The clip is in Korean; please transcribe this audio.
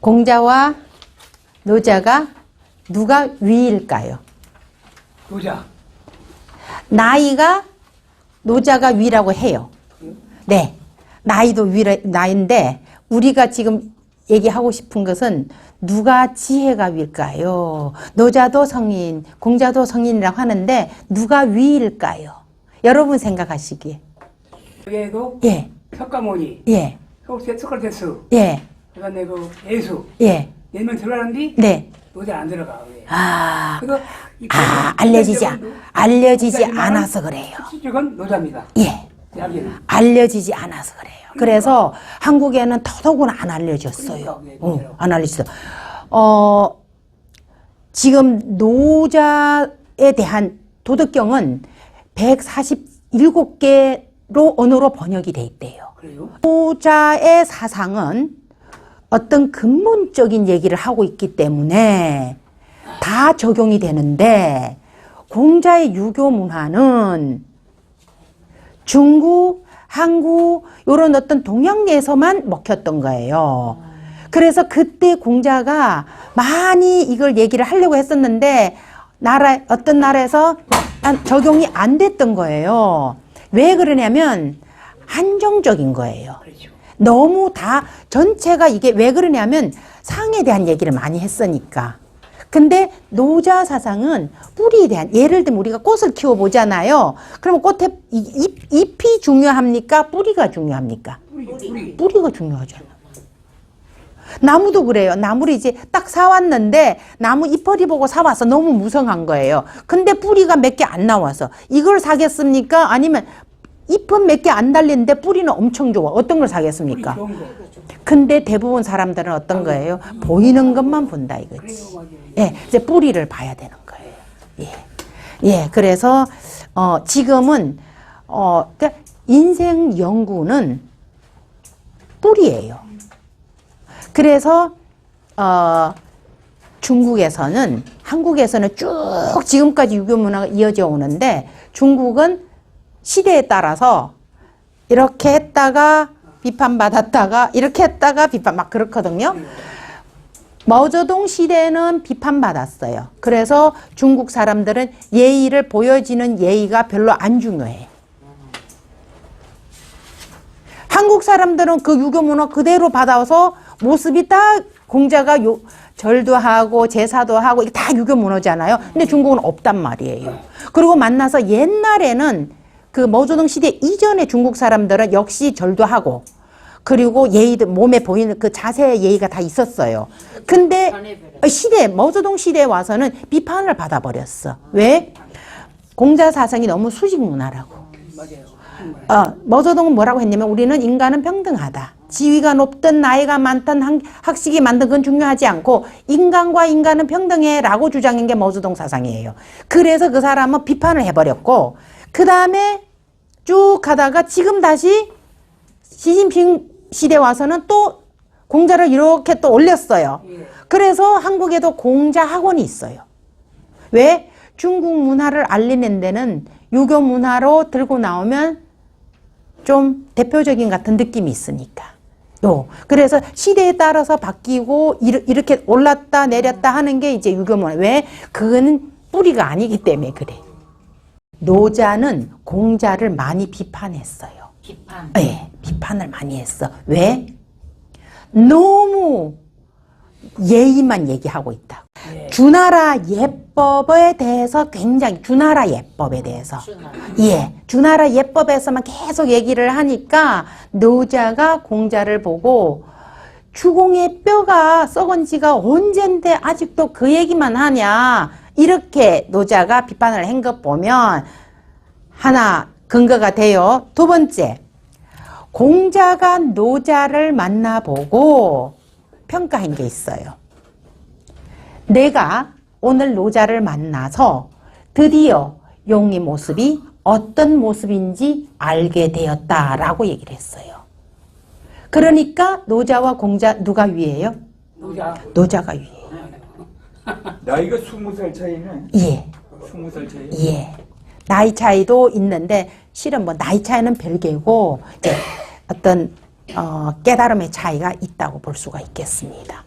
공자와 노자가 누가 위일까요? 노자. 나이가 노자가 위라고 해요. 네. 나이도 위라, 나인데 우리가 지금 얘기하고 싶은 것은 누가 지혜가 위일까요? 노자도 성인, 공자도 성인이라고 하는데 누가 위일까요? 여러분 생각하시기에. 예, 석가모니, 예, 소크라테스, 예, 그다음에 그 예수 예, 네명 들어가는데 네. 노자 안 들어가. 왜? 아, 이 아, 그 알려지지, 알려지지 않아서 그래요. 실질적은 노자입니다. 예. 여기는. 알려지지 않아서 그래요. 그래서 한국에는 더더구나 안 알려졌어요. 그러니까, 어, 네, 안 알려졌어. 어, 지금 노자에 대한 도덕경은 147개로 언어로 번역이 돼 있대요. 그래요? 노자의 사상은 어떤 근본적인 얘기를 하고 있기 때문에 다 적용이 되는데 공자의 유교 문화는 중국, 한국 이런 어떤 동양에서만 먹혔던 거예요. 그래서 그때 공자가 많이 이걸 얘기를 하려고 했었는데 나라 어떤 나라에서 안- 적용이 안 됐던 거예요. 왜 그러냐면 한정적인 거예요. 그렇죠. 너무 다 전체가 이게 왜 그러냐면 상에 대한 얘기를 많이 했으니까. 근데 노자 사상은 뿌리에 대한 예를 들면 우리가 꽃을 키워 보잖아요. 그러면 꽃에 이- 잎, 잎이 중요합니까? 뿌리가 중요합니까? 뿌리, 뿌리. 뿌리가 중요하잖아. 나무도 그래요. 나무를 이제 딱 사왔는데 나무 잎퍼리 보고 사와서 너무 무성한 거예요. 근데 뿌리가 몇 개 안 나와서 이걸 사겠습니까? 아니면 잎은 몇 개 안 달리는데 뿌리는 엄청 좋아. 어떤 걸 사겠습니까? 근데 대부분 사람들은 어떤 거예요? 보이는 것만 본다 이거지. 예, 이제 뿌리를 봐야 되는 거예요. 예. 예, 그래서, 어, 지금은, 어, 그러니까 인생 연구는 뿌리예요. 그래서, 어, 중국에서는, 한국에서는 쭉 지금까지 유교 문화가 이어져 오는데, 중국은 시대에 따라서 이렇게 했다가 비판받았다가, 이렇게 했다가 비판, 막 그렇거든요. 마오쩌둥 시대는 비판받았어요. 그래서 중국 사람들은 예의를 보여지는 예의가 별로 안 중요해. 한국 사람들은 그 유교 문화 그대로 받아서 모습이 딱 공자가 요, 절도 하고 제사도 하고 이게 다 유교 문화잖아요. 근데 중국은 없단 말이에요. 그리고 만나서 옛날에는 그 마오쩌둥 시대 이전에 중국 사람들은 역시 절도 하고 그리고 예의도 몸에 보이는 그 자세 예의가 다 있었어요. 근데 시대 마오쩌둥 시대에 와서는 비판을 받아 버렸어. 왜? 공자 사상이 너무 수직 문화라고. 어, 마오쩌둥은 뭐라고 했냐면 우리는 인간은 평등하다. 지위가 높든 나이가 많든 한- 학식이 많든 그건 중요하지 않고 인간과 인간은 평등해라고 주장한 게 마오쩌둥 사상이에요. 그래서 그 사람은 비판을 해버렸고 그 다음에 쭉 가다가 지금 다시 시진핑 시대 와서는 또 공자를 이렇게 또 올렸어요. 그래서 한국에도 공자 학원이 있어요. 왜? 중국 문화를 알리는 데는 유교 문화로 들고 나오면 좀 대표적인 같은 느낌이 있으니까. 요. 그래서 시대에 따라서 바뀌고 이렇게 올랐다 내렸다 하는 게 이제 유교 문화. 왜? 그거는 뿌리가 아니기 때문에 그래. 노자는 공자를 많이 비판했어요. 비판. 예, 비판을 많이 했어. 왜? 너무 예의만 얘기하고 있다. 주나라 예법에 대해서 굉장히 주나라 예법에 대해서 예, 주나라 예법에서만 계속 얘기를 하니까 노자가 공자를 보고 주공의 뼈가 썩은 지가 언젠데 아직도 그 얘기만 하냐 이렇게 노자가 비판을 한 것 보면 하나 근거가 돼요. 두 번째, 공자가 노자를 만나보고 평가한 게 있어요. 내가 오늘 노자를 만나서 드디어 용의 모습이 어떤 모습인지 알게 되었다라고 얘기를 했어요. 그러니까 노자와 공자 누가 위에요? 노자. 노자가 위에요. 나이가 스무 살 차이네. 예, 스무 살 차이. 예. 나이 차이도 있는데 실은 뭐 나이 차이는 별개고 이제 어떤 어, 깨달음의 차이가 있다고 볼 수가 있겠습니다.